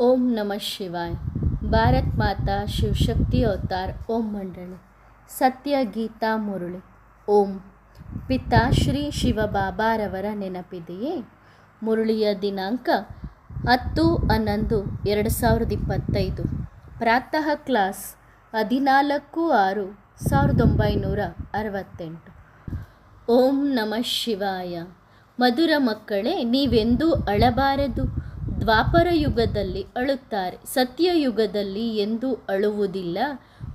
ಓಂ ನಮಃ ಶಿವಾಯ. ಭಾರತ್ ಮಾತಾ ಶಿವಶಕ್ತಿ ಅವತಾರ್ ಓಂ ಮಂಡಳಿ. ಸತ್ಯ ಗೀತಾ ಮುರುಳಿ. ಓಂ. ಪಿತಾ ಶ್ರೀ ಶಿವಬಾಬಾರವರ ನೆನಪಿದೆಯೇ? ಮುರುಳಿಯ ದಿನಾಂಕ ಹತ್ತು ಹನ್ನೊಂದು ಎರಡು ಸಾವಿರದ ಇಪ್ಪತ್ತೈದು. ಪ್ರಾತಃ ಕ್ಲಾಸ್ ಹದಿನಾಲ್ಕು ಆರು ಸಾವಿರದ ಒಂಬೈನೂರ ಅರವತ್ತೆಂಟು. ಓಂ ನಮಃ ಶಿವಾಯ. ಮಧುರ ಮಕ್ಕಳೇ, ನೀವೆಂದೂ ಅಳಬಾರದು? ದ್ವಾಪರ ಯುಗದಲ್ಲಿ ಅಳುತ್ತಾರೆ. ಸತ್ಯಯುಗದಲ್ಲಿ ಎಂದೂ ಅಳುವುದಿಲ್ಲ.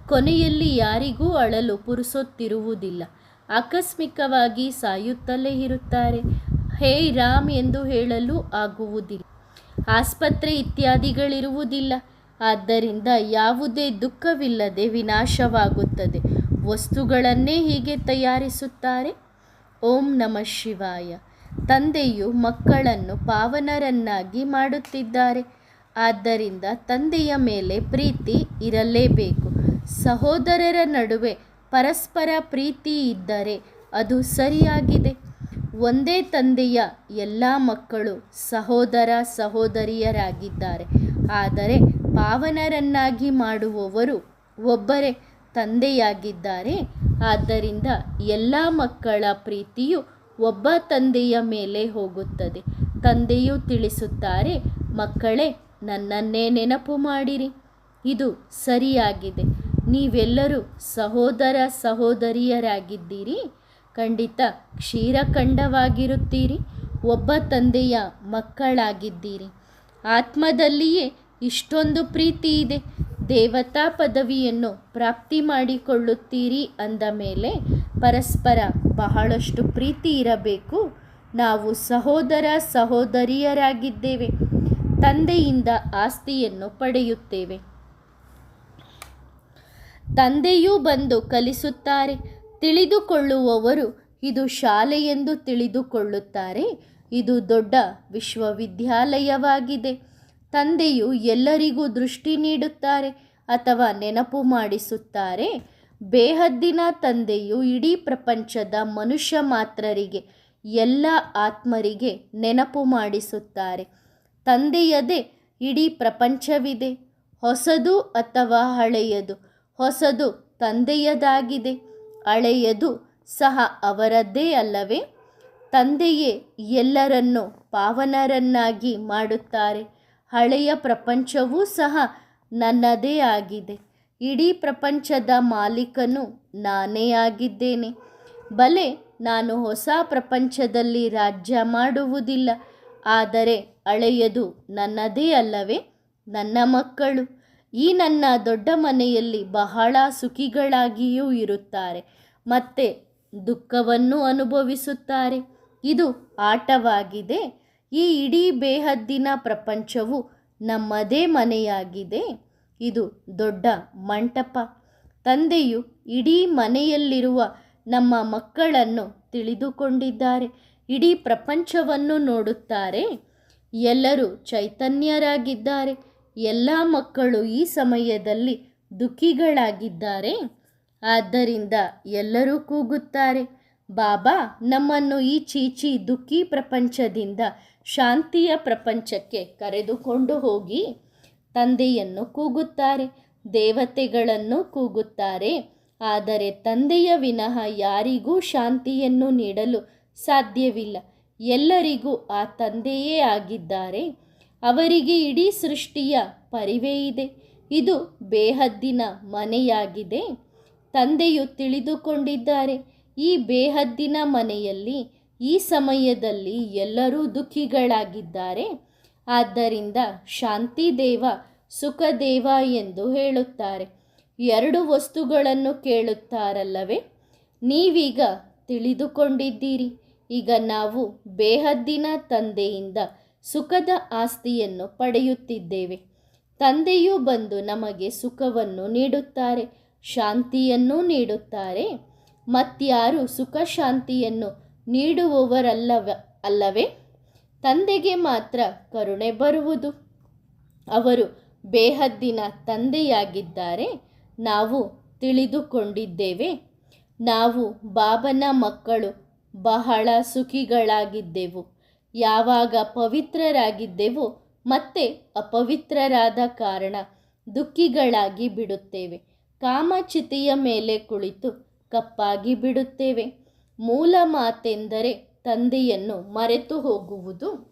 ಕೊನೆಯಲ್ಲಿ ಯಾರಿಗೂ ಅಳಲು ಪುರುಸೊತ್ತಿರುವುದಿಲ್ಲ. ಆಕಸ್ಮಿಕವಾಗಿ ಸಾಯುತ್ತಲೇ ಇರುತ್ತಾರೆ. ಹೇ ರಾಮ್ ಎಂದು ಹೇಳಲು ಆಗುವುದಿಲ್ಲ. ಆಸ್ಪತ್ರೆ ಇತ್ಯಾದಿಗಳಿರುವುದಿಲ್ಲ. ಆದ್ದರಿಂದ ಯಾವುದೇ ದುಃಖವಿಲ್ಲದೆ ವಿನಾಶವಾಗುತ್ತದೆ. ವಸ್ತುಗಳನ್ನೇ ಹೀಗೆ ತಯಾರಿಸುತ್ತಾರೆ. ಓಂ ನಮಃ ಶಿವಾಯ. ತಂದೆಯು ಮಕ್ಕಳನ್ನು ಪಾವನರನ್ನಾಗಿ ಮಾಡುತ್ತಿದ್ದಾರೆ. ಆದ್ದರಿಂದ ತಂದೆಯ ಮೇಲೆ ಪ್ರೀತಿ ಇರಲೇಬೇಕು. ಸಹೋದರರ ನಡುವೆ ಪರಸ್ಪರ ಪ್ರೀತಿ ಇದ್ದರೆ ಅದು ಸರಿಯಾಗಿದೆ. ಒಂದೇ ತಂದೆಯ ಎಲ್ಲ ಮಕ್ಕಳು ಸಹೋದರ ಸಹೋದರಿಯರಾಗಿದ್ದಾರೆ. ಆದರೆ ಪಾವನರನ್ನಾಗಿ ಮಾಡುವವರು ಒಬ್ಬರೇ ತಂದೆಯಾಗಿದ್ದಾರೆ. ಆದ್ದರಿಂದ ಎಲ್ಲ ಮಕ್ಕಳ ಪ್ರೀತಿಯು ಒಬ್ಬ ತಂದೆಯ ಮೇಲೆ ಹೋಗುತ್ತದೆ. ತಂದೆಯು ತಿಳಿಸುತ್ತಾರೆ, ಮಕ್ಕಳೇ, ನನ್ನನ್ನೇ ನೆನಪು ಮಾಡಿರಿ. ಇದು ಸರಿಯಾಗಿದೆ. ನೀವೆಲ್ಲರೂ ಸಹೋದರ ಸಹೋದರಿಯರಾಗಿದ್ದೀರಿ. ಖಂಡಿತ ಕ್ಷೀರಖಂಡವಾಗಿರುತ್ತೀರಿ ಒಬ್ಬ ತಂದೆಯ ಮಕ್ಕಳಾಗಿದ್ದೀರಿ. ಆತ್ಮದಲ್ಲಿಯೇ ಇಷ್ಟೊಂದು ಪ್ರೀತಿ ಇದೆ. ದೇವತಾ ಪದವಿಯನ್ನು ಪ್ರಾಪ್ತಿ ಮಾಡಿಕೊಳ್ಳುತ್ತೀರಿ ಅಂದ ಮೇಲೆ ಪರಸ್ಪರ ಬಹಳಷ್ಟು ಪ್ರೀತಿ ಇರಬೇಕು. ನಾವು ಸಹೋದರ ಸಹೋದರಿಯರಾಗಿದ್ದೇವೆ. ತಂದೆಯಿಂದ ಆಸ್ತಿಯನ್ನು ಪಡೆಯುತ್ತೇವೆ. ತಂದೆಯೂ ಬಂದು ಕಲಿಸುತ್ತಾರೆ. ತಿಳಿದುಕೊಳ್ಳುವವರು ಇದು ಶಾಲೆಯೆಂದು ತಿಳಿದುಕೊಳ್ಳುತ್ತಾರೆ. ಇದು ದೊಡ್ಡ ವಿಶ್ವವಿದ್ಯಾಲಯವಾಗಿದೆ. ತಂದೆಯು ಎಲ್ಲರಿಗೂ ದೃಷ್ಟಿ ನೀಡುತ್ತಾರೆ ಅಥವಾ ನೆನಪು ಮಾಡಿಸುತ್ತಾರೆ. ಬೇಹದ್ದಿನ ತಂದೆಯು ಇಡೀ ಪ್ರಪಂಚದ ಮನುಷ್ಯ ಮಾತ್ರರಿಗೆ, ಎಲ್ಲ ಆತ್ಮರಿಗೆ ನೆನಪು ಮಾಡಿಸುತ್ತಾರೆ. ತಂದೆಯದೇ ಇಡೀ ಪ್ರಪಂಚವಿದೆ. ಹೊಸದು ಅಥವಾ ಹಳೆಯದು, ಹೊಸದು ತಂದೆಯದಾಗಿದೆ. ಹಳೆಯದು ಸಹ ಅವರದ್ದೇ ಅಲ್ಲವೇ? ತಂದೆಯೇ ಎಲ್ಲರನ್ನೂ ಪಾವನರನ್ನಾಗಿ ಮಾಡುತ್ತಾರೆ. ಹಳೆಯ ಪ್ರಪಂಚವೂ ಸಹ ನನ್ನದೇ ಆಗಿದೆ. ಇಡೀ ಪ್ರಪಂಚದ ಮಾಲೀಕನು ನಾನೇ ಆಗಿದ್ದೇನೆ. ಬಲೆ, ನಾನು ಹೊಸ ಪ್ರಪಂಚದಲ್ಲಿ ರಾಜ್ಯ ಮಾಡುವುದಿಲ್ಲ. ಆದರೆ ಹಳೆಯದು ನನ್ನದೇ ಅಲ್ಲವೇ? ನನ್ನ ಮಕ್ಕಳು. ಈ ನನ್ನ ದೊಡ್ಡ ಮನೆಯಲ್ಲಿ ಬಹಳ ಸುಖಿಗಳಾಗಿಯೂ ಇರುತ್ತಾರೆ. ಮತ್ತೆ ದುಃಖವನ್ನು ಅನುಭವಿಸುತ್ತಾರೆ. ಇದು ಆಟವಾಗಿದೆ. ಈ ಇಡೀ ಬೇಹದ್ದಿನ ಪ್ರಪಂಚವು ನಮ್ಮದೇ ಮನೆಯಾಗಿದೆ. ಇದು ದೊಡ್ಡ ಮಂಟಪ. ತಂದೆಯು ಇಡೀ ಮನೆಯಲ್ಲಿರುವ ನಮ್ಮ ಮಕ್ಕಳನ್ನು ತಿಳಿದುಕೊಂಡಿದ್ದಾರೆ. ಇಡೀ ಪ್ರಪಂಚವನ್ನು ನೋಡುತ್ತಾರೆ. ಎಲ್ಲರೂ ಚೈತನ್ಯರಾಗಿದ್ದಾರೆ. ಎಲ್ಲ ಮಕ್ಕಳು ಈ ಸಮಯದಲ್ಲಿ ದುಃಖಿಗಳಾಗಿದ್ದಾರೆ. ಆದ್ದರಿಂದ ಎಲ್ಲರೂ ಕೂಗುತ್ತಾರೆ. ಬಾಬಾ, ನಮ್ಮನ್ನು ಈ ಚೀಚಿ ದುಃಖಿ ಪ್ರಪಂಚದಿಂದ ಶಾಂತಿಯ ಪ್ರಪಂಚಕ್ಕೆ ಕರೆದುಕೊಂಡು ಹೋಗಿ. ತಂದೆಯನ್ನು ಕೂಗುತ್ತಾರೆ, ದೇವತೆಗಳನ್ನು ಕೂಗುತ್ತಾರೆ. ಆದರೆ ತಂದೆಯ ವಿನಃ ಯಾರಿಗೂ ಶಾಂತಿಯನ್ನು ನೀಡಲು ಸಾಧ್ಯವಿಲ್ಲ. ಎಲ್ಲರಿಗೂ ಆ ತಂದೆಯೇ ಆಗಿದ್ದಾರೆ. ಅವರಿಗೆ ಇಡೀ ಸೃಷ್ಟಿಯ ಪರಿವೇ ಇದೆ. ಇದು ಬೇಹದ್ದಿನ ಮನೆಯಾಗಿದೆ. ತಂದೆಯು ತಿಳಿದುಕೊಂಡಿದ್ದಾರೆ, ಈ ಬೇಹದ್ದಿನ ಮನೆಯಲ್ಲಿ ಈ ಸಮಯದಲ್ಲಿ ಎಲ್ಲರೂ ದುಃಖಿಗಳಾಗಿದ್ದಾರೆ. ಆದ್ದರಿಂದ ಶಾಂತಿದೇವ ಸುಖದೇವ ಎಂದು ಹೇಳುತ್ತಾರೆ. ಎರಡು ವಸ್ತುಗಳನ್ನು ಕೇಳುತ್ತಾರಲ್ಲವೇ? ನೀವೀಗ ತಿಳಿದುಕೊಂಡಿದ್ದೀರಿ. ಈಗ ನಾವು ಬೇಹದ್ದಿನ ತಂದೆಯಿಂದ ಸುಖದ ಆಸ್ತಿಯನ್ನು ಪಡೆಯುತ್ತಿದ್ದೇವೆ. ತಂದೆಯು ಬಂದು ನಮಗೆ ಸುಖವನ್ನು ನೀಡುತ್ತಾರೆ, ಶಾಂತಿಯನ್ನು ನೀಡುತ್ತಾರೆ. ಮತ್ಯಾರು ಸುಖ ಶಾಂತಿಯನ್ನು ನೀಡುವವರಲ್ಲವ, ಅಲ್ಲವೇ? ತಂದೆಗೆ ಮಾತ್ರ ಕರುಣೆ ಬರುವುದು. ಅವರು ಬೇಹದ್ದಿನ ತಂದೆಯಾಗಿದ್ದಾರೆ. ನಾವು ತಿಳಿದುಕೊಂಡಿದ್ದೇವೆ. ನಾವು ಬಾಬನ ಮಕ್ಕಳು ಬಹಳ ಸುಖಿಗಳಾಗಿದ್ದೆವು. ಯಾವಾಗ ಪವಿತ್ರರಾಗಿದ್ದೆವೋ ಮತ್ತೆ ಅಪವಿತ್ರರಾದ ಕಾರಣ ದುಃಖಿಗಳಾಗಿ ಬಿಡುತ್ತೇವೆ. ಕಾಮಚಿತೆಯ ಮೇಲೆ ಕುಳಿತು ಕಪ್ಪಾಗಿ ಬಿಡುತ್ತೇವೆ. ಮೂಲ ಮಾತೆಂದರೆ ತಂದೆಯನ್ನು ಮರೆತು ಹೋಗುವುದು?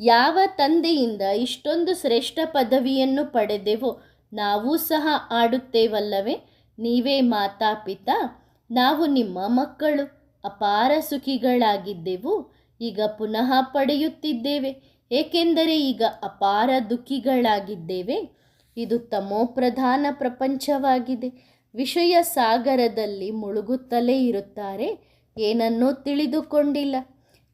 ಯಾವ ತಂದೆಯಿಂದ ಇಷ್ಟೊಂದು ಶ್ರೇಷ್ಠ ಪದವಿಯನ್ನು ಪಡೆದೆವೋ ನಾವೂ ಸಹ ಆಡುತ್ತೇವಲ್ಲವೇ? ನೀವೇ ಮಾತಾಪಿತ ನಾವು ನಿಮ್ಮ ಮಕ್ಕಳು, ಅಪಾರ ಸುಖಿಗಳಾಗಿದ್ದೆವು, ಈಗ ಪುನಃ ಪಡೆಯುತ್ತಿದ್ದೇವೆ. ಏಕೆಂದರೆ ಈಗ ಅಪಾರ ದುಃಖಿಗಳಾಗಿದ್ದೇವೆ. ಇದು ತಮೋಪ್ರಧಾನ ಪ್ರಪಂಚವಾಗಿದೆ. ವಿಷಯ ಸಾಗರದಲ್ಲಿ ಮುಳುಗುತ್ತಲೇ ಇರುತ್ತಾರೆ. ಏನನ್ನೂ ತಿಳಿದುಕೊಂಡಿಲ್ಲ.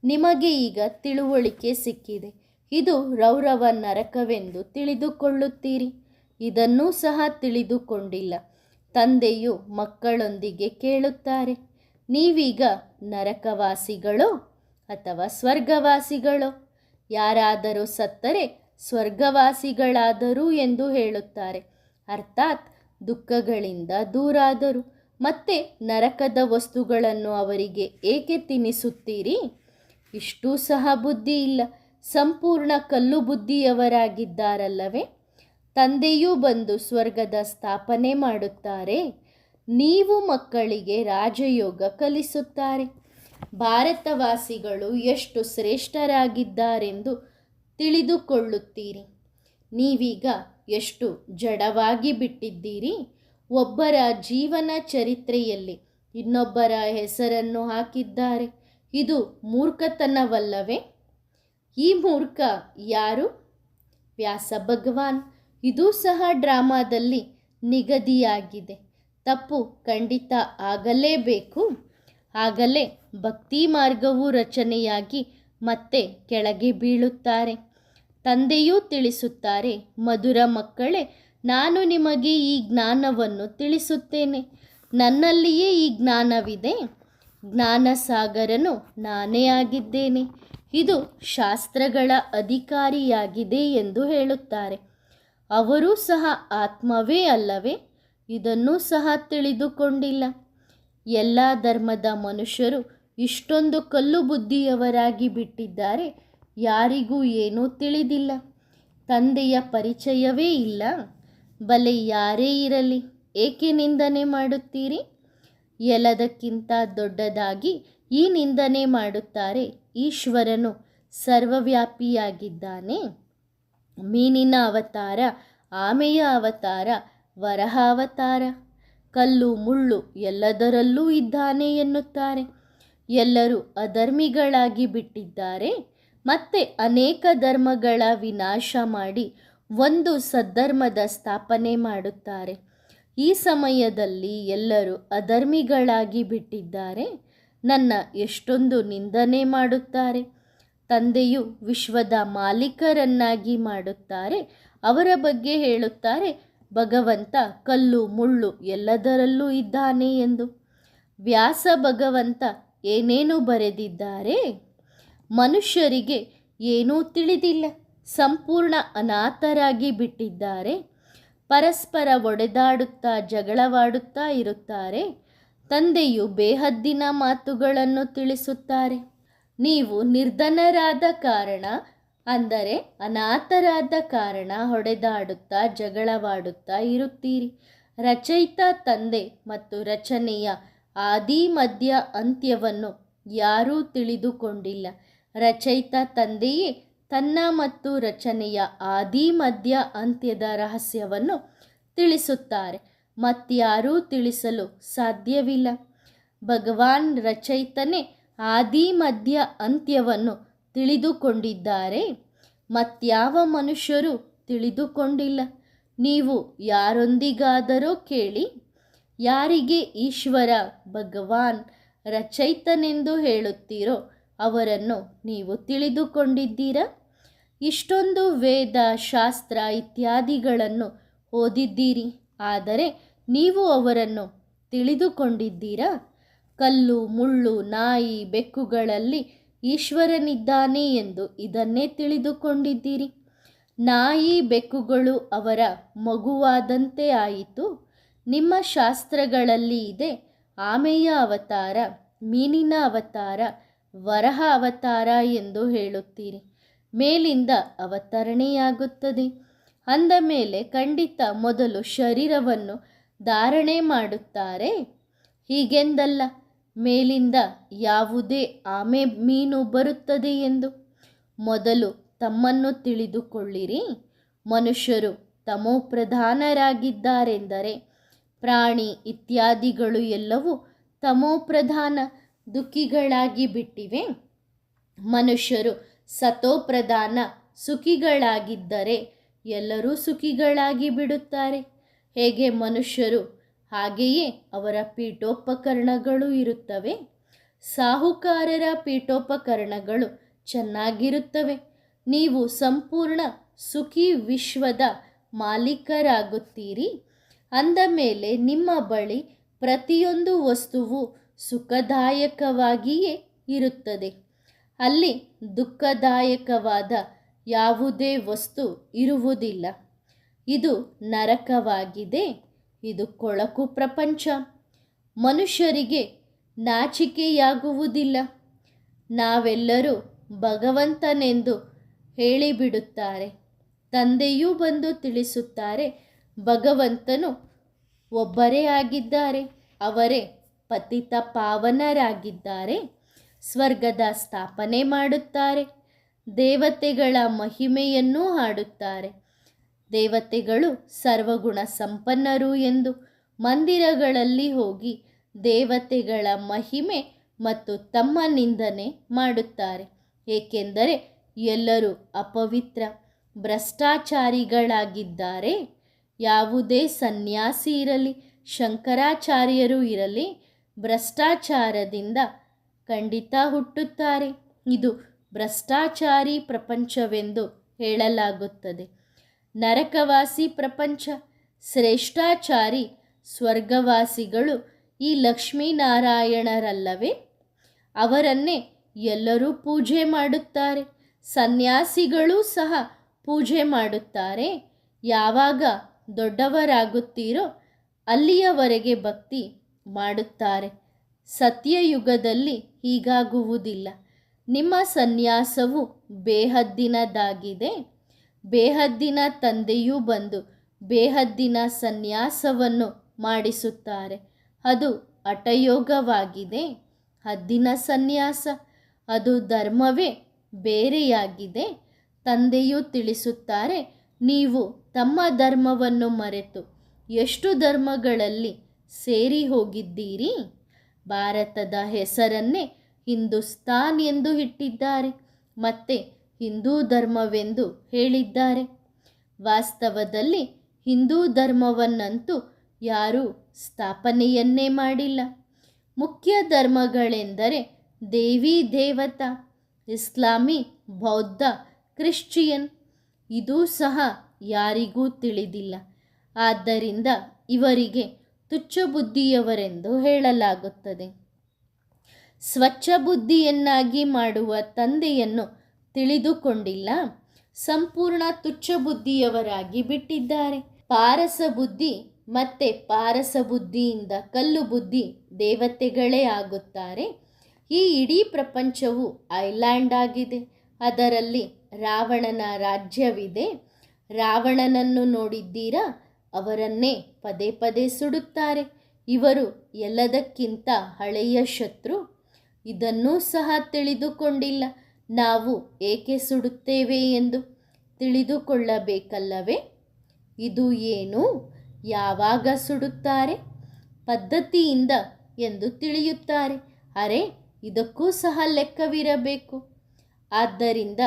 ನಿಮಗೆ ಈಗ ತಿಳುವಳಿಕೆ ಸಿಕ್ಕಿದೆ. ಇದು ರೌರವ ನರಕವೆಂದು ತಿಳಿದುಕೊಳ್ಳುತ್ತೀರಿ. ಇದನ್ನೂ ಸಹ ತಿಳಿದುಕೊಂಡಿಲ್ಲ. ತಂದೆಯು ಮಕ್ಕಳೊಂದಿಗೆ ಕೇಳುತ್ತಾರೆ, ನೀವೀಗ ನರಕವಾಸಿಗಳೋ ಅಥವಾ ಸ್ವರ್ಗವಾಸಿಗಳೋ? ಯಾರಾದರೂ ಸತ್ತರೆ ಸ್ವರ್ಗವಾಸಿಗಳಾದರೂ ಎಂದು ಹೇಳುತ್ತಾರೆ. ಅರ್ಥಾತ್ ದುಃಖಗಳಿಂದ ದೂರಾದರು. ಮತ್ತೆ ನರಕದ ವಸ್ತುಗಳನ್ನು ಅವರಿಗೆ ಏಕೆ ತಿನ್ನಿಸುತ್ತೀರಿ ಇಷ್ಟೂ ಸಹ ಬುದ್ಧಿ ಇಲ್ಲ. ಸಂಪೂರ್ಣ ಕಲ್ಲು ಬುದ್ಧಿಯವರಾಗಿದ್ದಾರಲ್ಲವೇ? ತಂದೆಯೂ ಬಂದು ಸ್ವರ್ಗದ ಸ್ಥಾಪನೆ ಮಾಡುತ್ತಾರೆ. ನೀವು ಮಕ್ಕಳಿಗೆ ರಾಜಯೋಗ ಕಲಿಸುತ್ತಾರೆ. ಭಾರತವಾಸಿಗಳು ಎಷ್ಟು ಶ್ರೇಷ್ಠರಾಗಿದ್ದಾರೆಂದು ತಿಳಿದುಕೊಳ್ಳುತ್ತೀರಿ. ನೀವೀಗ ಎಷ್ಟು ಜಡವಾಗಿ ಬಿಟ್ಟಿದ್ದೀರಿ. ಒಬ್ಬರ ಜೀವನ ಚರಿತ್ರೆಯಲ್ಲಿ ಇನ್ನೊಬ್ಬರ ಹೆಸರನ್ನು ಹಾಕಿದ್ದಾರೆ. ಇದು ಮೂರ್ಖತನವಲ್ಲವೇ? ಈ ಮೂರ್ಖ ಯಾರು? ವ್ಯಾಸ ಭಗವಾನ್. ಇದೂ ಸಹ ಡ್ರಾಮಾದಲ್ಲಿ ನಿಗದಿಯಾಗಿದೆ. ತಪ್ಪು ಖಂಡಿತ ಆಗಲೇಬೇಕು. ಆಗಲೇ ಭಕ್ತಿ ಮಾರ್ಗವು ರಚನೆಯಾಗಿ ಮತ್ತೆ ಕೆಳಗೆ ಬೀಳುತ್ತಾರೆ. ತಂದೆಯೂ ತಿಳಿಸುತ್ತಾರೆ, ಮಧುರ ಮಕ್ಕಳೇ ನಾನು ನಿಮಗೆ ಈ ಜ್ಞಾನವನ್ನು ತಿಳಿಸುತ್ತೇನೆ. ನನ್ನಲ್ಲಿಯೇ ಈ ಜ್ಞಾನವಿದೆ. ಜ್ಞಾನಸಾಗರನು ನಾನೇ ಆಗಿದ್ದೇನೆ. ಇದು ಶಾಸ್ತ್ರಗಳ ಅಧಿಕಾರಿಯಾಗಿದೆ ಎಂದು ಹೇಳುತ್ತಾರೆ. ಅವರೂ ಸಹ ಆತ್ಮವೇ ಅಲ್ಲವೇ? ಇದನ್ನೂ ಸಹ ತಿಳಿದುಕೊಂಡಿಲ್ಲ. ಎಲ್ಲ ಧರ್ಮದ ಮನುಷ್ಯರು ಇಷ್ಟೊಂದು ಕಲ್ಲು ಬುದ್ಧಿಯವರಾಗಿ ಬಿಟ್ಟಿದ್ದಾರೆ. ಯಾರಿಗೂ ಏನೂ ತಿಳಿದಿಲ್ಲ. ತಂದೆಯ ಪರಿಚಯವೇ ಇಲ್ಲ. ಬಲೆ ಯಾರೇ ಇರಲಿ, ಏಕೆ ನಿಂದನೆ ಮಾಡುತ್ತೀರಿ? ಎಲ್ಲದಕ್ಕಿಂತ ದೊಡ್ಡದಾಗಿ ಈ ನಿಂದನೆ ಮಾಡುತ್ತಾರೆ ಈಶ್ವರನು ಸರ್ವವ್ಯಾಪಿಯಾಗಿದ್ದಾನೆ. ಮೀನಿನ ಅವತಾರ, ಆಮೆಯ ಅವತಾರ, ವರಹ ಅವತಾರ, ಕಲ್ಲು, ಮುಳ್ಳು ಎಲ್ಲದರಲ್ಲೂ ಇದ್ದಾನೆ ಎನ್ನುತ್ತಾರೆ. ಎಲ್ಲರೂ ಅಧರ್ಮಿಗಳಾಗಿ ಬಿಟ್ಟಿದ್ದಾರೆ, ಮತ್ತೆ ಅನೇಕ ಧರ್ಮಗಳ ವಿನಾಶ ಮಾಡಿ ಒಂದು ಸದ್ಧರ್ಮದ ಸ್ಥಾಪನೆ ಮಾಡುತ್ತಾರೆ. ಈ ಸಮಯದಲ್ಲಿ ಎಲ್ಲರೂ ಅಧರ್ಮಿಗಳಾಗಿ ಬಿಟ್ಟಿದ್ದಾರೆ. ನನ್ನ ಎಷ್ಟೊಂದು ನಿಂದನೆ ಮಾಡುತ್ತಾರೆ. ತಂದೆಯು ವಿಶ್ವದ ಮಾಲೀಕರನ್ನಾಗಿ ಮಾಡುತ್ತಾರೆ. ಅವರ ಬಗ್ಗೆ ಹೇಳುತ್ತಾರೆ, ಭಗವಂತ ಕಲ್ಲು ಮುಳ್ಳು ಎಲ್ಲದರಲ್ಲೂ ಇದ್ದಾನೆ ಎಂದು. ವ್ಯಾಸ ಭಗವಂತ ಏನೇನು ಬರೆದಿದ್ದಾರೆ? ಮನುಷ್ಯರಿಗೆ ಏನೂ ತಿಳಿದಿಲ್ಲ. ಸಂಪೂರ್ಣ ಅನಾಥರಾಗಿ ಬಿಟ್ಟಿದ್ದಾರೆ. ಪರಸ್ಪರ ಒಡೆದಾಡುತ್ತಾ ಜಗಳವಾಡುತ್ತಾ ಇರುತ್ತಾರೆ. ತಂದೆಯು ಬೇಹದ್ದಿನ ಮಾತುಗಳನ್ನು ತಿಳಿಸುತ್ತಾರೆ. ನೀವು ನಿರ್ಧನರಾದ ಕಾರಣ, ಅಂದರೆ ಅನಾಥರಾದ ಕಾರಣ ಹೊಡೆದಾಡುತ್ತಾ ಜಗಳವಾಡುತ್ತಾ ಇರುತ್ತೀರಿ. ರಚಯಿತ ತಂದೆ ಮತ್ತು ರಚನೆಯ ಆದಿ ಮಧ್ಯ ಅಂತ್ಯವನ್ನು ಯಾರೂ ತಿಳಿದುಕೊಂಡಿಲ್ಲ. ರಚಯಿತ ತಂದೆಯೇ ತನ್ನ ಮತ್ತು ರಚನೆಯ ಆದಿ ಮಧ್ಯ ಅಂತ್ಯದ ರಹಸ್ಯವನ್ನು ತಿಳಿಸುತ್ತಾರೆ. ಮತ್ಯಾರೂ ತಿಳಿಸಲು ಸಾಧ್ಯವಿಲ್ಲ. ಭಗವಾನ್ ರಚಯಿತನೇ ಆದಿ ಮಧ್ಯ ಅಂತ್ಯವನ್ನು ತಿಳಿದುಕೊಂಡಿದ್ದಾರೆ. ಮತ್ಯಾವ ಮನುಷ್ಯರು ತಿಳಿದುಕೊಂಡಿಲ್ಲ. ನೀವು ಯಾರೊಂದಿಗಾದರೂ ಕೇಳಿ, ಯಾರಿಗೆ ಈಶ್ವರ ಭಗವಾನ್ ರಚಯಿತನೆಂದು ಹೇಳುತ್ತೀರೋ ಅವರನ್ನು ನೀವು ತಿಳಿದುಕೊಂಡಿದ್ದೀರಾ? ಇಷ್ಟೊಂದು ವೇದ, ಶಾಸ್ತ್ರ ಇತ್ಯಾದಿಗಳನ್ನು ಓದಿದ್ದೀರಿ. ಆದರೆ ನೀವು ಅವರನ್ನು ತಿಳಿದುಕೊಂಡಿದ್ದೀರಾ? ಕಲ್ಲು, ಮುಳ್ಳು, ನಾಯಿ, ಬೆಕ್ಕುಗಳಲ್ಲಿ ಈಶ್ವರನಿದ್ದಾನೆ ಎಂದು ಇದನ್ನೇ ತಿಳಿದುಕೊಂಡಿದ್ದೀರಿ. ನಾಯಿ, ಬೆಕ್ಕುಗಳು ಅವರ ಮಗುವಾದಂತೆ ಆಯಿತು. ನಿಮ್ಮ ಶಾಸ್ತ್ರಗಳಲ್ಲಿ ಇದೆ ಆಮೆಯ ಅವತಾರ, ಮೀನಿನ ಅವತಾರ, ವರಹ ಅವತಾರ ಎಂದು ಹೇಳುತ್ತೀರಿ. ಮೇಲಿಂದ ಅವತರಣೆಯಾಗುತ್ತದೆ. ಅಂದ ಮೇಲೆ ಖಂಡಿತ ಮೊದಲು ಶರೀರವನ್ನು ಧಾರಣೆ ಮಾಡುತ್ತಾರೆ. ಹೀಗೆಂದಲ್ಲ, ಮೇಲಿಂದ ಯಾವುದೇ ಆಮೆ ಮೀನು ಬರುತ್ತದೆ ಎಂದು. ಮೊದಲು ತಮ್ಮನ್ನು ತಿಳಿದುಕೊಳ್ಳಿರಿ. ಮನುಷ್ಯರು ತಮೋಪ್ರಧಾನರಾಗಿದ್ದಾರೆಂದರೆ ಪ್ರಾಣಿ ಇತ್ಯಾದಿಗಳು ಎಲ್ಲವೂ ತಮೋ ಪ್ರಧಾನ ದುಃಖಿಗಳಾಗಿ ಬಿಟ್ಟಿವೆ. ಮನುಷ್ಯರು ಸತೋಪ್ರಧಾನ ಸುಖಿಗಳಾಗಿದ್ದರೆ ಎಲ್ಲರೂ ಸುಖಿಗಳಾಗಿ ಬಿಡುತ್ತಾರೆ. ಹೇಗೆ ಮನುಷ್ಯರು? ಹಾಗೆಯೇ ಅವರ ಪೀಠೋಪಕರಣಗಳು ಇರುತ್ತವೆ. ಸಾಹುಕಾರರ ಪೀಠೋಪಕರಣಗಳು ಚೆನ್ನಾಗಿರುತ್ತವೆ. ನೀವು ಸಂಪೂರ್ಣ ಸುಖಿ ವಿಶ್ವದ ಮಾಲೀಕರಾಗುತ್ತೀರಿ. ಅಂದ ಮೇಲೆ ನಿಮ್ಮ ಬಳಿ ಪ್ರತಿಯೊಂದು ವಸ್ತುವು ಸುಖದಾಯಕವಾಗಿಯೇ ಇರುತ್ತದೆ. ಅಲ್ಲಿ ದುಃಖದಾಯಕವಾದ ಯಾವುದೇ ವಸ್ತು ಇರುವುದಿಲ್ಲ. ಇದು ನರಕವಾಗಿದೆ, ಇದು ಕೊಳಕು ಪ್ರಪಂಚ. ಮನುಷ್ಯರಿಗೆ ನಾಚಿಕೆಯಾಗುವುದಿಲ್ಲ. ನಾವೆಲ್ಲರೂ ಭಗವಂತನೆಂದು ಹೇಳಿಬಿಡುತ್ತಾರೆ, ತಂದೆಯೂ ಬಂದು ತಿಳಿಸುತ್ತಾರೆ, ಭಗವಂತನು ಒಬ್ಬರೇ ಆಗಿದ್ದಾರೆ, ಅವರೇ ಪತಿತ ಪಾವನರಾಗಿದ್ದಾರೆ. ಸ್ವರ್ಗದ ಸ್ಥಾಪನೆ ಮಾಡುತ್ತಾರೆ. ದೇವತೆಗಳ ಮಹಿಮೆಯನ್ನೂ ಹಾಡುತ್ತಾರೆ. ದೇವತೆಗಳು ಸರ್ವಗುಣ ಸಂಪನ್ನರು ಎಂದು ಮಂದಿರಗಳಲ್ಲಿ ಹೋಗಿ ದೇವತೆಗಳ ಮಹಿಮೆ ಮತ್ತು ತಮ್ಮ ನಿಂದನೆ ಮಾಡುತ್ತಾರೆ. ಏಕೆಂದರೆ ಎಲ್ಲರೂ ಅಪವಿತ್ರ, ಭ್ರಷ್ಟಾಚಾರಿಗಳಾಗಿದ್ದಾರೆ. ಯಾವುದೇ ಸನ್ಯಾಸಿ ಇರಲಿ, ಶಂಕರಾಚಾರ್ಯರು ಇರಲಿ, ಭ್ರಷ್ಟಾಚಾರದಿಂದ ಖಂಡಿತ ಹುಟ್ಟುತ್ತಾರೆ. ಇದು ಭ್ರಷ್ಟಾಚಾರಿ ಪ್ರಪಂಚವೆಂದು ಹೇಳಲಾಗುತ್ತದೆ. ನರಕವಾಸಿ ಪ್ರಪಂಚ, ಶ್ರೇಷ್ಠಾಚಾರಿ ಸ್ವರ್ಗವಾಸಿಗಳು ಈ ಲಕ್ಷ್ಮೀನಾರಾಯಣರಲ್ಲವೇ? ಅವರನ್ನೇ ಎಲ್ಲರೂ ಪೂಜೆ ಮಾಡುತ್ತಾರೆ. ಸನ್ಯಾಸಿಗಳೂ ಸಹ ಪೂಜೆ ಮಾಡುತ್ತಾರೆ. ಯಾವಾಗ ದೊಡ್ಡವರಾಗುತ್ತೀರೋ ಅಲ್ಲಿಯವರೆಗೆ ಭಕ್ತಿ ಮಾಡುತ್ತಾರೆ. ಸತ್ಯಯುಗದಲ್ಲಿ ಹೀಗಾಗುವುದಿಲ್ಲ. ನಿಮ್ಮ ಸನ್ಯಾಸವು ಬೇಹದ್ದಿನದಾಗಿದೆ. ಬೇಹದ್ದಿನ ತಂದೆಯೂ ಬಂದು ಬೇಹದ್ದಿನ ಸನ್ಯಾಸವನ್ನು ಮಾಡಿಸುತ್ತಾರೆ. ಅದು ಅಟಯೋಗವಾಗಿದೆ. ಹದ್ದಿನ ಸನ್ಯಾಸ, ಅದು ಧರ್ಮವೇ ಬೇರೆಯಾಗಿದೆ. ತಂದೆಯು ತಿಳಿಸುತ್ತಾರೆ, ನೀವು ತಮ್ಮ ಧರ್ಮವನ್ನು ಮರೆತು ಎಷ್ಟು ಧರ್ಮಗಳಲ್ಲಿ ಸೇರಿ ಹೋಗಿದ್ದೀರಿ ಭಾರತದ ಹೆಸರನ್ನೇ ಹಿಂದೂಸ್ತಾನ್ ಎಂದು ಇಟ್ಟಿದ್ದಾರೆ. ಮತ್ತೆ ಹಿಂದೂ ಧರ್ಮವೆಂದು ಹೇಳಿದ್ದಾರೆ. ವಾಸ್ತವದಲ್ಲಿ ಹಿಂದೂ ಧರ್ಮವನ್ನಂತೂ ಯಾರೂ ಸ್ಥಾಪನೆಯನ್ನೇ ಮಾಡಿಲ್ಲ. ಮುಖ್ಯ ಧರ್ಮಗಳೆಂದರೆ ದೇವಿ ದೇವತಾ, ಇಸ್ಲಾಮಿ, ಬೌದ್ಧ, ಕ್ರಿಶ್ಚಿಯನ್. ಇದೂ ಸಹ ಯಾರಿಗೂ ತಿಳಿದಿಲ್ಲ. ಆದ್ದರಿಂದ ಇವರಿಗೆ ತುಚ್ಛ ಬುದ್ಧಿಯವರೆಂದು ಹೇಳಲಾಗುತ್ತದೆ. ಸ್ವಚ್ಛ ಬುದ್ಧಿಯನ್ನಾಗಿ ಮಾಡುವ ತಂದೆಯನ್ನು ತಿಳಿದುಕೊಂಡಿಲ್ಲ. ಸಂಪೂರ್ಣ ತುಚ್ಛ ಬುದ್ಧಿಯವರಾಗಿ ಬಿಟ್ಟಿದ್ದಾರೆ. ಪಾರಸ ಬುದ್ಧಿ ಮತ್ತೆ ಪಾರಸ ಬುದ್ಧಿಯಿಂದ ಕಲ್ಲು ಬುದ್ಧಿ ದೇವತೆಗಳೇ ಆಗುತ್ತಾರೆ. ಈ ಇಡೀ ಪ್ರಪಂಚವು ಐಲ್ಯಾಂಡ್ ಆಗಿದೆ. ಅದರಲ್ಲಿ ರಾವಣನ ರಾಜ್ಯವಿದೆ. ರಾವಣನನ್ನು ನೋಡಿದ್ದೀರಾ? ಅವರನ್ನೇ ಪದೇ ಪದೇ ಸುಡುತ್ತಾರೆ. ಇವರು ಎಲ್ಲದಕ್ಕಿಂತ ಹಳೆಯ ಶತ್ರು. ಇದನ್ನೂ ಸಹ ತಿಳಿದುಕೊಂಡಿಲ್ಲ. ನಾವು ಏಕೆ ಸುಡುತ್ತೇವೆ ಎಂದು ತಿಳಿದುಕೊಳ್ಳಬೇಕಲ್ಲವೇ? ಇದು ಏನು? ಯಾವಾಗ ಸುಡುತ್ತಾರೆ? ಪದ್ಧತಿಯಿಂದ ಎಂದು ತಿಳಿಯುತ್ತಾರೆ. ಅರೆ, ಇದಕ್ಕೂ ಸಹ ಲೆಕ್ಕವಿರಬೇಕು. ಆದ್ದರಿಂದ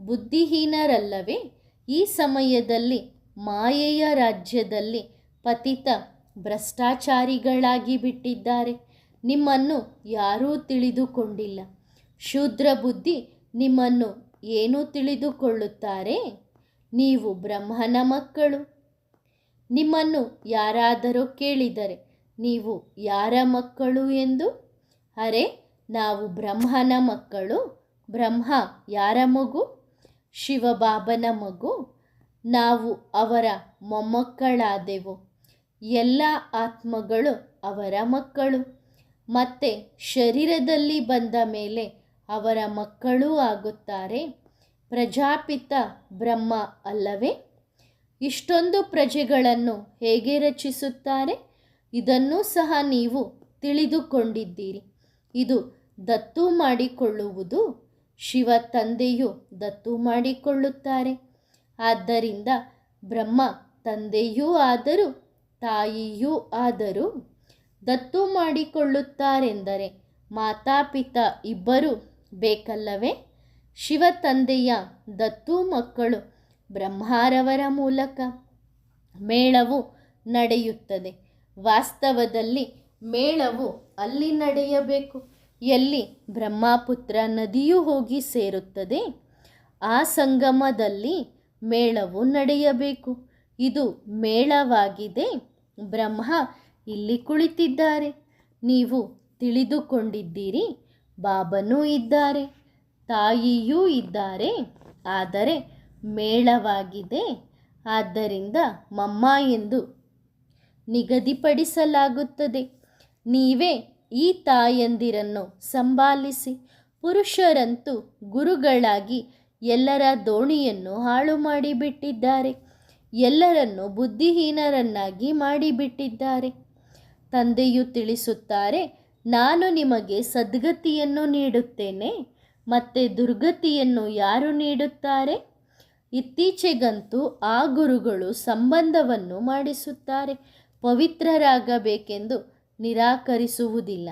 ಬುದ್ಧಿಹೀನರಲ್ಲವೇ? ಈ ಸಮಯದಲ್ಲಿ ಮಾಯೆಯ ರಾಜ್ಯದಲ್ಲಿ ಪತಿತ ಭ್ರಷ್ಟಾಚಾರಿಗಳಾಗಿ ಬಿಟ್ಟಿದ್ದಾರೆ. ನಿಮ್ಮನ್ನು ಯಾರೂ ತಿಳಿದುಕೊಂಡಿಲ್ಲ. ಶೂದ್ರ ಬುದ್ಧಿ ನಿಮ್ಮನ್ನು ಏನು ತಿಳಿದುಕೊಳ್ಳುತ್ತಾರೆ? ನೀವು ಬ್ರಹ್ಮನ ಮಕ್ಕಳು. ನಿಮ್ಮನ್ನು ಯಾರಾದರೂ ಕೇಳಿದರೆ ನೀವು ಯಾರ ಮಕ್ಕಳು ಎಂದು? ಅರೆ, ನಾವು ಬ್ರಹ್ಮನ ಮಕ್ಕಳು. ಬ್ರಹ್ಮ ಯಾರ ಮಗು? ಶಿವಬಾಬನ ಮಗು. ನಾವು ಅವರ ಮೊಮ್ಮಕ್ಕಳಾದೆವು. ಎಲ್ಲ ಆತ್ಮಗಳು ಅವರ ಮಕ್ಕಳು. ಮತ್ತೆ ಶರೀರದಲ್ಲಿ ಬಂದ ಮೇಲೆ ಅವರ ಮಕ್ಕಳೂ ಆಗುತ್ತಾರೆ. ಪ್ರಜಾಪಿತ ಬ್ರಹ್ಮ ಅಲ್ಲವೇ? ಇಷ್ಟೊಂದು ಪ್ರಜೆಗಳನ್ನು ಹೇಗೆ ರಚಿಸುತ್ತಾರೆ? ಇದನ್ನೂ ಸಹ ನೀವು ತಿಳಿದುಕೊಂಡಿದ್ದೀರಿ. ಇದು ದತ್ತು ಮಾಡಿಕೊಳ್ಳುವುದು. ಶಿವ ತಂದೆಯು ದತ್ತು ಮಾಡಿಕೊಳ್ಳುತ್ತಾರೆ. ಆದ್ದರಿಂದ ಬ್ರಹ್ಮ ತಂದೆಯೂ ಆದರೂ ತಾಯಿಯೂ ಆದರೂ ದತ್ತು ಮಾಡಿಕೊಳ್ಳುತ್ತಾರೆಂದರೆ ಮಾತಾಪಿತ ಇಬ್ಬರು ಬೇಕಲ್ಲವೇ? ಶಿವ ತಂದೆಯ ದತ್ತು ಮಕ್ಕಳು ಬ್ರಹ್ಮಾರವರ ಮೂಲಕ ಮೇಳವು ನಡೆಯುತ್ತದೆ. ವಾಸ್ತವದಲ್ಲಿ ಮೇಳವು ಅಲ್ಲಿ ನಡೆಯಬೇಕು? ಎಲ್ಲಿ ಬ್ರಹ್ಮಪುತ್ರ ನದಿಯು ಹೋಗಿ ಸೇರುತ್ತದೆ? ಆ ಸಂಗಮದಲ್ಲಿ ಮೇಳವು ನಡೆಯಬೇಕು. ಇದು ಮೇಳವಾಗಿದೆ. ಬ್ರಹ್ಮ ಇಲ್ಲಿ ಕುಳಿತಿದ್ದಾರೆ. ನೀವು ತಿಳಿದುಕೊಂಡಿದ್ದೀರಿ. ಬಾಬನೂ ಇದ್ದಾರೆ. ತಾಯಿಯೂ ಇದ್ದಾರೆ. ಆದರೆ ಮೇಳವಾಗಿದೆ. ಆದ್ದರಿಂದ ಮಮ್ಮ ಎಂದು ನಿಗದಿಪಡಿಸಲಾಗುತ್ತದೆ. ನೀವೇ ಈ ತಾಯಂದಿರನ್ನು ಸಂಭಾಲಿಸಿ. ಪುರುಷರಂತೂ ಗುರುಗಳಾಗಿ ಎಲ್ಲರ ದೋಣಿಯನ್ನು ಹಾಳು ಮಾಡಿಬಿಟ್ಟಿದ್ದಾರೆ. ಎಲ್ಲರನ್ನು ಬುದ್ಧಿಹೀನರನ್ನಾಗಿ ಮಾಡಿಬಿಟ್ಟಿದ್ದಾರೆ. ತಂದೆಯು ತಿಳಿಸುತ್ತಾರೆ, ನಾನು ನಿಮಗೆ ಸದ್ಗತಿಯನ್ನು ನೀಡುತ್ತೇನೆ, ಮತ್ತೆ ದುರ್ಗತಿಯನ್ನು ಯಾರು ನೀಡುತ್ತಾರೆ? ಇತ್ತೀಚೆಗಂತೂ ಆ ಗುರುಗಳು ಸಂಬಂಧವನ್ನು ಮಾಡಿಸುತ್ತಾರೆ, ಪವಿತ್ರರಾಗಬೇಕೆಂದು ನಿರಾಕರಿಸುವುದಿಲ್ಲ.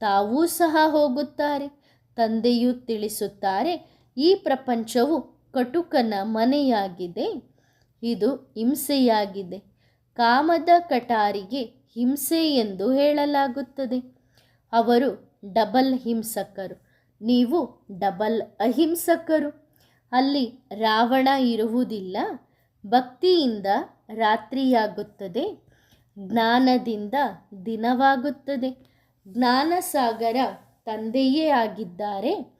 ತಾವೂ ಸಹ ಹೋಗುತ್ತಾರೆ. ತಂದೆಯು ತಿಳಿಸುತ್ತಾರೆ ಈ ಪ್ರಪಂಚವು ಕಟುಕನ ಮನೆಯಾಗಿದೆ. ಇದು ಹಿಂಸೆಯಾಗಿದೆ. ಕಾಮದ ಕಟಾರಿಗೆ ಹಿಂಸೆ ಎಂದು ಹೇಳಲಾಗುತ್ತದೆ. ಅವರು ಡಬಲ್ ಹಿಂಸಕರು. ನೀವು ಡಬಲ್ ಅಹಿಂಸಕರು. ಅಲ್ಲಿ ರಾವಣ ಇರುವುದಿಲ್ಲ. ಭಕ್ತಿಯಿಂದ ರಾತ್ರಿಯಾಗುತ್ತದೆ. ಜ್ಞಾನದಿಂದ ದಿನವಾಗುತ್ತದೆ. ಜ್ಞಾನಸಾಗರ ತಂದೆಯೇ ಆಗಿದ್ದಾರೆ.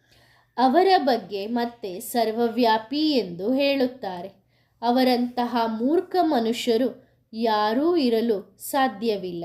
ಅವರ ಬಗ್ಗೆ ಮತ್ತೆ ಸರ್ವವ್ಯಾಪಿ ಎಂದು ಹೇಳುತ್ತಾರೆ. ಅವರಂತಹ ಮೂರ್ಖ ಮನುಷ್ಯರು ಯಾರೂ ಇರಲು ಸಾಧ್ಯವಿಲ್ಲ.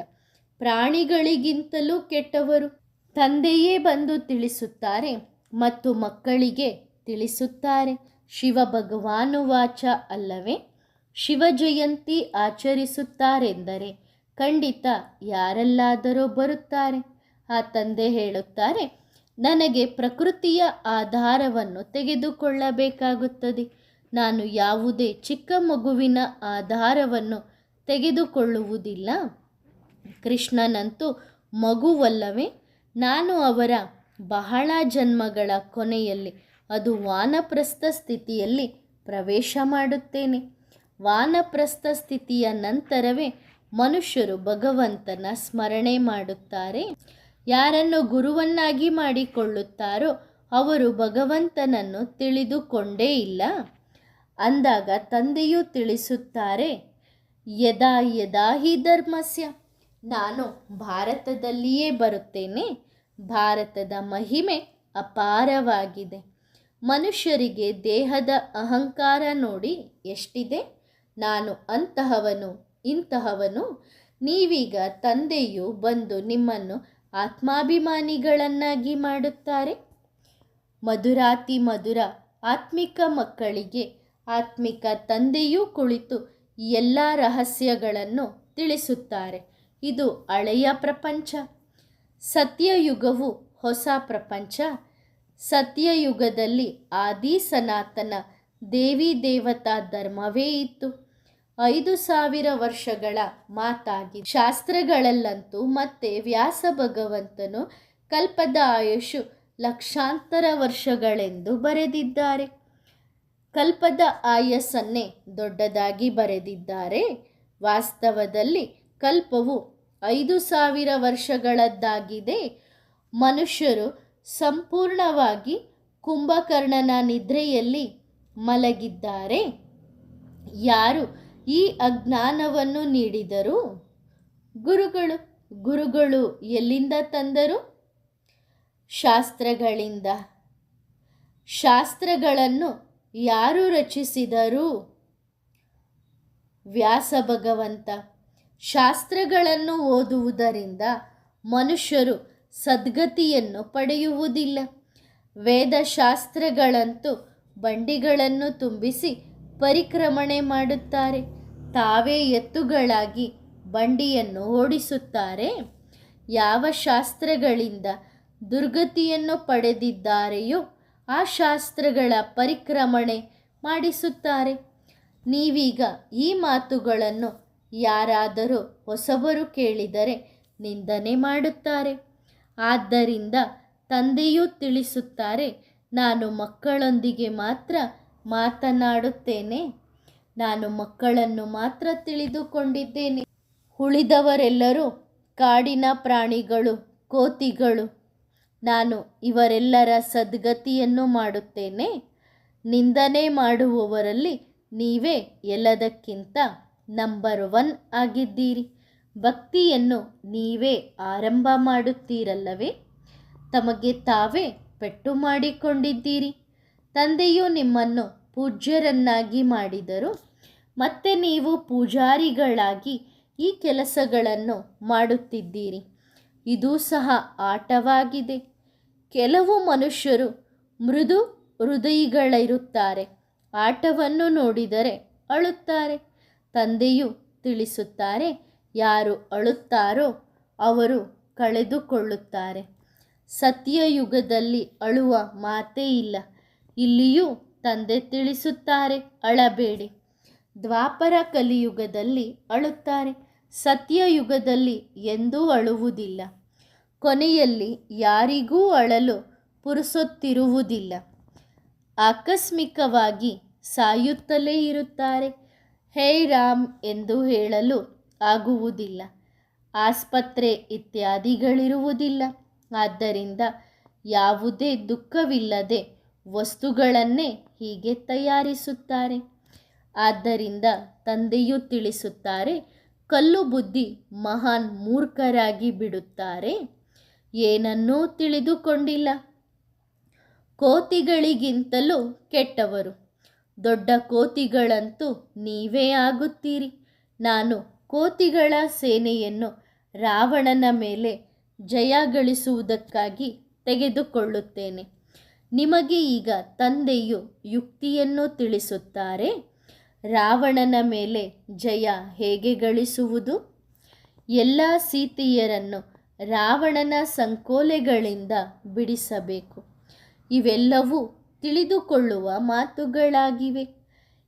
ಪ್ರಾಣಿಗಳಿಗಿಂತಲೂ ಕೆಟ್ಟವರು. ತಂದೆಯೇ ಬಂದು ತಿಳಿಸುತ್ತಾರೆ ಮತ್ತು ಮಕ್ಕಳಿಗೆ ತಿಳಿಸುತ್ತಾರೆ. ಶಿವ ಭಗವಾನುವಾಚ ಅಲ್ಲವೇ? ಶಿವ ಜಯಂತಿ ಆಚರಿಸುತ್ತಾರೆಂದರೆ ಖಂಡಿತ ಯಾರೆಲ್ಲಾದರೂ ಬರುತ್ತಾರೆ. ಆ ತಂದೆ ಹೇಳುತ್ತಾರೆ ನನಗೆ ಪ್ರಕೃತಿಯ ಆಧಾರವನ್ನು ತೆಗೆದುಕೊಳ್ಳಬೇಕಾಗುತ್ತದೆ. ನಾನು ಯಾವುದೇ ಚಿಕ್ಕ ಮಗುವಿನ ಆಧಾರವನ್ನು ತೆಗೆದುಕೊಳ್ಳುವುದಿಲ್ಲ. ಕೃಷ್ಣನಂತೂ ಮಗುವಲ್ಲವೇ? ನಾನು ಅವರ ಬಹಳ ಜನ್ಮಗಳ ಕೊನೆಯಲ್ಲಿ ಅದು ವಾನಪ್ರಸ್ಥ ಸ್ಥಿತಿಯಲ್ಲಿ ಪ್ರವೇಶ ಮಾಡುತ್ತೇನೆ. ವಾನಪ್ರಸ್ಥ ಸ್ಥಿತಿಯ ನಂತರವೇ ಮನುಷ್ಯರು ಭಗವಂತನ ಸ್ಮರಣೆ ಮಾಡುತ್ತಾರೆ. ಯಾರನ್ನು ಗುರುವನ್ನಾಗಿ ಮಾಡಿಕೊಳ್ಳುತ್ತಾರೋ ಅವರು ಭಗವಂತನನ್ನು ತಿಳಿದುಕೊಂಡೇ ಇಲ್ಲ. ಅಂದಾಗ ತಂದೆಯು ತಿಳಿಸುತ್ತಾರೆ, ಯದಾ ಯದಾ ಹಿ ಧರ್ಮಸ್ಯ? ನಾನು ಭಾರತದಲ್ಲಿಯೇ ಬರುತ್ತೇನೆ. ಭಾರತದ ಮಹಿಮೆ ಅಪಾರವಾಗಿದೆ. ಮನುಷ್ಯರಿಗೆ ದೇಹದ ಅಹಂಕಾರ ನೋಡಿ ಎಷ್ಟಿದೆ? ನಾನು ಅಂತಹವನು, ಇಂತಹವನು. ನೀವೀಗ ತಂದೆಯು ಬಂದು ನಿಮ್ಮನ್ನು ಆತ್ಮಾಭಿಮಾನಿಗಳನ್ನಾಗಿ ಮಾಡುತ್ತಾರೆ. ಮಧುರಾತಿ ಮಧುರ ಆತ್ಮಿಕ ಮಕ್ಕಳಿಗೆ ಆತ್ಮಿಕ ತಂದೆಯೂ ಕುಳಿತು ಎಲ್ಲ ರಹಸ್ಯಗಳನ್ನು ತಿಳಿಸುತ್ತಾರೆ. ಇದು ಹಳೆಯ ಪ್ರಪಂಚ. ಸತ್ಯಯುಗವು ಹೊಸ ಪ್ರಪಂಚ. ಸತ್ಯಯುಗದಲ್ಲಿ ಆದಿ ಸನಾತನ ದೇವಿ ದೇವತಾ ಧರ್ಮವೇ ಇತ್ತು. ಐದು ಸಾವಿರ ವರ್ಷಗಳ ಮಾತಾಗಿ ಶಾಸ್ತ್ರಗಳಲ್ಲಂತೂ ಮತ್ತೆ ವ್ಯಾಸ ಭಗವಂತನು ಕಲ್ಪದ ಆಯುಷು ಲಕ್ಷಾಂತರ ವರ್ಷಗಳೆಂದು ಬರೆದಿದ್ದಾರೆ. ಕಲ್ಪದ ಆಯಸ್ಸನ್ನೇ ದೊಡ್ಡದಾಗಿ ಬರೆದಿದ್ದಾರೆ. ವಾಸ್ತವದಲ್ಲಿ ಕಲ್ಪವು ಐದು ಸಾವಿರ ವರ್ಷಗಳದ್ದಾಗಿದೆ. ಮನುಷ್ಯರು ಸಂಪೂರ್ಣವಾಗಿ ಕುಂಭಕರ್ಣನ ನಿದ್ರೆಯಲ್ಲಿ ಮಲಗಿದ್ದಾರೆ. ಯಾರು ಈ ಅಜ್ಞಾನವನ್ನು ನೀಡಿದರು ಗುರುಗಳು ಗುರುಗಳು ಎಲ್ಲಿಂದ ತಂದರು? ಶಾಸ್ತ್ರಗಳಿಂದ. ಶಾಸ್ತ್ರಗಳನ್ನು ಯಾರು ರಚಿಸಿದರು? ವ್ಯಾಸ ಭಗವಂತ. ಶಾಸ್ತ್ರಗಳನ್ನು ಓದುವುದರಿಂದ ಮನುಷ್ಯರು ಸದ್ಗತಿಯನ್ನು ಪಡೆಯುವುದಿಲ್ಲ. ವೇದಶಾಸ್ತ್ರಗಳಂತೂ ಬಂಡಿಗಳನ್ನು ತುಂಬಿಸಿ ಪರಿಕ್ರಮಣೆ ಮಾಡುತ್ತಾರೆ. ತಾವೇ ಎತ್ತುಗಳಾಗಿ ಬಂಡಿಯನ್ನು ಓಡಿಸುತ್ತಾರೆ. ಯಾವ ಶಾಸ್ತ್ರಗಳಿಂದ ದುರ್ಗತಿಯನ್ನು ಪಡೆದಿದ್ದಾರೆಯೋ ಆ ಶಾಸ್ತ್ರಗಳ ಪರಿಕ್ರಮಣೆ ಮಾಡಿಸುತ್ತಾರೆ. ನೀವೀಗ ಈ ಮಾತುಗಳನ್ನು ಯಾರಾದರೂ ಹೊಸಬರು ಕೇಳಿದರೆ ನಿಂದನೆ ಮಾಡುತ್ತಾರೆ. ಆದ್ದರಿಂದ ತಂದೆಯೂ ತಿಳಿಸುತ್ತಾರೆ, ನಾನು ಮಕ್ಕಳೊಂದಿಗೆ ಮಾತ್ರ ಮಾತನಾಡುತ್ತೇನೆ. ನಾನು ಮಕ್ಕಳನ್ನು ಮಾತ್ರ ತಿಳಿದುಕೊಂಡಿದ್ದೇನೆ. ಉಳಿದವರೆಲ್ಲರೂ ಕಾಡಿನ ಪ್ರಾಣಿಗಳು, ಕೋತಿಗಳು. ನಾನು ಇವರೆಲ್ಲರ ಸದ್ಗತಿಯನ್ನು ಮಾಡುತ್ತೇನೆ. ನಿಂದನೆ ಮಾಡುವವರಲ್ಲಿ ನೀವೇ ಎಲ್ಲದಕ್ಕಿಂತ ನಂಬರ್ ಒನ್ ಆಗಿದ್ದೀರಿ. ಭಕ್ತಿಯನ್ನು ನೀವೇ ಆರಂಭ ಮಾಡುತ್ತೀರಲ್ಲವೇ? ತಮಗೆ ತಾವೇ ಪೆಟ್ಟು ಮಾಡಿಕೊಂಡಿದ್ದೀರಿ. ತಂದೆಯು ನಿಮ್ಮನ್ನು ಪೂಜ್ಯರನ್ನಾಗಿ ಮಾಡಿದರು. ಮತ್ತೆ ನೀವು ಪೂಜಾರಿಗಳಾಗಿ ಈ ಕೆಲಸಗಳನ್ನು ಮಾಡುತ್ತಿದ್ದೀರಿ. ಇದು ಸಹ ಆಟವಾಗಿದೆ. ಕೆಲವು ಮನುಷ್ಯರು ಮೃದು ಹೃದಯಿಗಳಿರುತ್ತಾರೆ. ಆಟವನ್ನು ನೋಡಿದರೆ ಅಳುತ್ತಾರೆ. ತಂದೆಯು ತಿಳಿಸುತ್ತಾರೆ, ಯಾರು ಅಳುತ್ತಾರೋ ಅವರು ಕಳೆದುಕೊಳ್ಳುತ್ತಾರೆ. ಸತ್ಯಯುಗದಲ್ಲಿ ಅಳುವ ಮಾತೇ ಇಲ್ಲ. ಇಲ್ಲಿಯೂ ತಂದೆ ತಿಳಿಸುತ್ತಾರೆ, ಅಳಬೇಡಿ. ದ್ವಾಪರ ಕಲಿಯುಗದಲ್ಲಿ ಅಳುತ್ತಾರೆ, ಸತ್ಯಯುಗದಲ್ಲಿ ಎಂದೂ ಅಳುವುದಿಲ್ಲ. ಕೊನೆಯಲ್ಲಿ ಯಾರಿಗೂ ಅಳಲು ಪುರುಸೊತ್ತಿರುವುದಿಲ್ಲ. ಆಕಸ್ಮಿಕವಾಗಿ ಸಾಯುತ್ತಲೇ ಇರುತ್ತಾರೆ. ಹೇ ರಾಮ್ ಎಂದು ಹೇಳಲು ಆಗುವುದಿಲ್ಲ. ಆಸ್ಪತ್ರೆ ಇತ್ಯಾದಿಗಳಿರುವುದಿಲ್ಲ. ಆದ್ದರಿಂದ ಯಾವುದೇ ದುಃಖವಿಲ್ಲದೆ ವಸ್ತುಗಳನ್ನೇ ಹೀಗೆ ತಯಾರಿಸುತ್ತಾರೆ. ಆದ್ದರಿಂದ ತಂದೆಯು ತಿಳಿಸುತ್ತಾರೆ, ಕಲ್ಲು ಬುದ್ಧಿ ಮಹಾನ್ ಮೂರ್ಖರಾಗಿ ಬಿಡುತ್ತಾರೆ, ಏನನ್ನೂ ತಿಳಿದುಕೊಂಡಿಲ್ಲ. ಕೋತಿಗಳಿಗಿಂತಲೂ ಕೆಟ್ಟವರು, ದೊಡ್ಡ ಕೋತಿಗಳಂತೂ ನೀವೇ ಆಗುತ್ತೀರಿ. ನಾನು ಕೋತಿಗಳ ಸೇನೆಯನ್ನು ರಾವಣನ ಮೇಲೆ ಜಯ ಗಳಿಸುವುದಕ್ಕಾಗಿ ತೆಗೆದುಕೊಳ್ಳುತ್ತೇನೆ. ನಿಮಗೆ ಈಗ ತಂದೆಯು ಯುಕ್ತಿಯನ್ನು ತಿಳಿಸುತ್ತಾರೆ. ರಾವಣನ ಮೇಲೆ ಜಯ ಹೇಗೆ ಗಳಿಸುವುದು? ಎಲ್ಲ ಸೀತೆಯರನ್ನು ರಾವಣನ ಸಂಕೋಲೆಗಳಿಂದ ಬಿಡಿಸಬೇಕು. ಇವೆಲ್ಲವೂ ತಿಳಿದುಕೊಳ್ಳುವ ಮಾತುಗಳಾಗಿವೆ.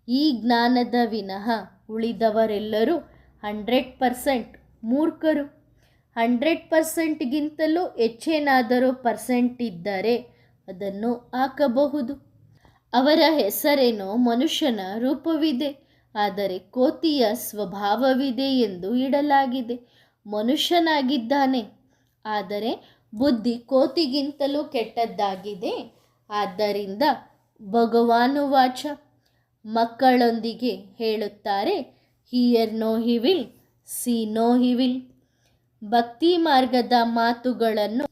ಈ ಜ್ಞಾನದ ವಿನಃ ಉಳಿದವರೆಲ್ಲರೂ ಹಂಡ್ರೆಡ್ ಪರ್ಸೆಂಟ್ ಮೂರ್ಖರು. ಹಂಡ್ರೆಡ್ ಪರ್ಸೆಂಟ್ಗಿಂತಲೂ ಹೆಚ್ಚೇನಾದರೂ ಪರ್ಸೆಂಟ್ ಇದ್ದರೆ ಅದನ್ನು ಹಾಕಬಹುದು. ಅವರ ಹೆಸರೇನೋ ಮನುಷ್ಯನ ರೂಪವಿದೆ, ಆದರೆ ಕೋತಿಯ ಸ್ವಭಾವವಿದೆ ಎಂದು ಇಡಲಾಗಿದೆ. ಮನುಷ್ಯನಾಗಿದ್ದಾನೆ, ಆದರೆ ಬುದ್ಧಿ ಕೋತಿಗಿಂತಲೂ ಕೆಟ್ಟದ್ದಾಗಿದೆ. ಆದ್ದರಿಂದ ಭಗವಾನುವಾಚ ಮಕ್ಕಳೊಂದಿಗೆ ಹೇಳುತ್ತಾರೆ, hear no evil, see no evil. ಭಕ್ತಿ ಮಾರ್ಗದ ಮಾತುಗಳನ್ನು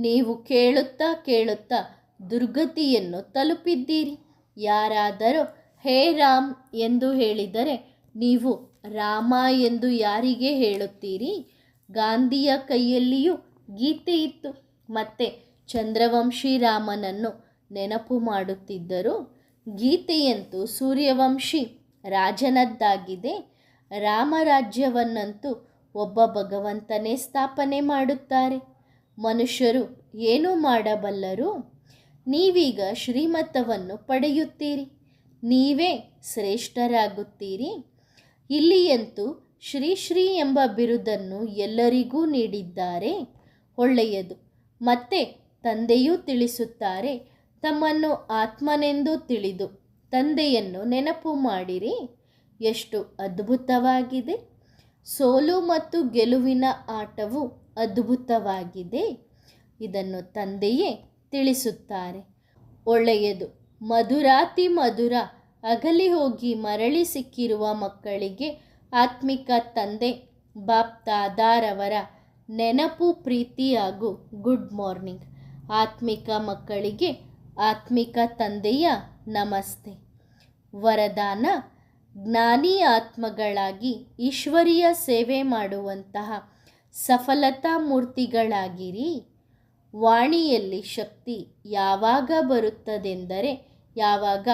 ನೀವು ಕೇಳುತ್ತಾ ಕೇಳುತ್ತಾ ದುರ್ಗತಿಯನ್ನು ತಲುಪಿದ್ದೀರಿ. ಯಾರಾದರೂ, ಹೇ ರಾಮ್ ಎಂದು ಹೇಳಿದರೆ ನೀವು ರಾಮ ಎಂದು ಯಾರಿಗೆ ಹೇಳುತ್ತೀರಿ? ಗಾಂಧಿಯ ಕೈಯಲ್ಲಿಯೂ ಗೀತೆ ಇತ್ತು. ಮತ್ತೆ ಚಂದ್ರವಂಶಿ ರಾಮನನ್ನು ನೆನಪು ಮಾಡುತ್ತಿದ್ದರು ಗೀತೆಯಂತೂ ಸೂರ್ಯವಂಶಿ ರಾಜನದ್ದಾಗಿದೆ. ರಾಮರಾಜ್ಯವನ್ನಂತೂ ಒಬ್ಬ ಭಗವಂತನೇ ಸ್ಥಾಪನೆ ಮಾಡುತ್ತಾರೆ. ಮನುಷ್ಯರು ಏನು ಮಾಡಬಲ್ಲರು, ನೀವೀಗ ಶ್ರೀಮತವನ್ನು ಪಡೆಯುತ್ತೀರಿ. ನೀವೇ ಶ್ರೇಷ್ಠರಾಗುತ್ತೀರಿ. ಇಲ್ಲಿಯಂತೂ ಶ್ರೀ ಶ್ರೀ ಎಂಬ ಬಿರುದನ್ನು ಎಲ್ಲರಿಗೂ ನೀಡಿದ್ದಾರೆ. ಒಳ್ಳೆಯದು. ಮತ್ತೆ ತಂದೆಯೂ ತಿಳಿಸುತ್ತಾರೆ, ತಮ್ಮನ್ನು ಆತ್ಮನೆಂದು ತಿಳಿದು ತಂದೆಯನ್ನು ನೆನಪು ಮಾಡಿರಿ. ಎಷ್ಟು ಅದ್ಭುತವಾಗಿದೆ. ಸೋಲು ಮತ್ತು ಗೆಲುವಿನ ಆಟವು ಅದ್ಭುತವಾಗಿದೆ. ಇದನ್ನು ತಂದೆಯೇ ತಿಳಿಸುತ್ತಾರೆ. ಒಳ್ಳೆಯದು. ಮಧುರಾತಿ ಮಧುರ. ಅಗಲಿ ಹೋಗಿ ಮರಳಿ ಸಿಕ್ಕಿರುವ ಮಕ್ಕಳಿಗೆ ಆತ್ಮಿಕ ತಂದೆ ಬಾಪ್ ದಾದಾರವರ ನೆನಪು, ಪ್ರೀತಿ ಹಾಗೂ ಗುಡ್ ಮಾರ್ನಿಂಗ್. ಆತ್ಮಿಕ ಮಕ್ಕಳಿಗೆ ಆತ್ಮಿಕ ತಂದೆಯ ನಮಸ್ತೆ. ವರದಾನ. ಜ್ಞಾನಿ ಆತ್ಮಗಳಾಗಿ ಈಶ್ವರಿಯ ಸೇವೆ ಮಾಡುವಂತಹ ಸಫಲತಾ ಮೂರ್ತಿಗಳಾಗಿರಿ. ವಾಣಿಯಲ್ಲಿ ಶಕ್ತಿ ಯಾವಾಗ ಬರುತ್ತದೆಂದರೆ ಯಾವಾಗ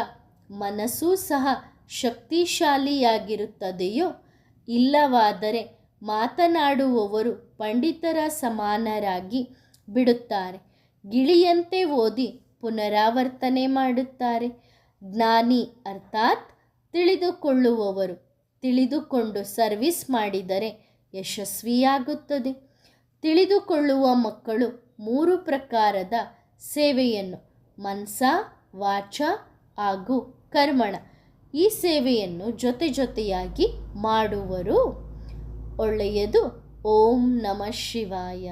ಮನಸ್ಸೂ ಸಹ ಶಕ್ತಿಶಾಲಿಯಾಗಿರುತ್ತದೆಯೋ, ಇಲ್ಲವಾದರೆ ಮಾತನಾಡುವವರು ಪಂಡಿತರ ಸಮಾನರಾಗಿ ಬಿಡುತ್ತಾರೆ. ಗಿಳಿಯಂತೆ ಓದಿ ಪುನರಾವರ್ತನೆ ಮಾಡುತ್ತಾರೆ. ಜ್ಞಾನಿ ಅರ್ಥಾತ್ ತಿಳಿದುಕೊಳ್ಳುವವರು ತಿಳಿದುಕೊಂಡು ಸರ್ವಿಸ್ ಮಾಡಿದರೆ ಯಶಸ್ವಿಯಾಗುತ್ತದೆ. ತಿಳಿದುಕೊಳ್ಳುವ ಮಕ್ಕಳು ಮೂರು ಪ್ರಕಾರದ ಸೇವೆಯನ್ನು, ಮನ್ಸ, ವಾಚ ಹಾಗೂ ಕರ್ಮಣ. ಈ ಸೇವೆಯನ್ನು ಜೊತೆ ಜೊತೆಯಾಗಿ ಮಾಡುವರು. ಒಳ್ಳೆಯದು. ಓಂ ನಮಃ ಶಿವಾಯ.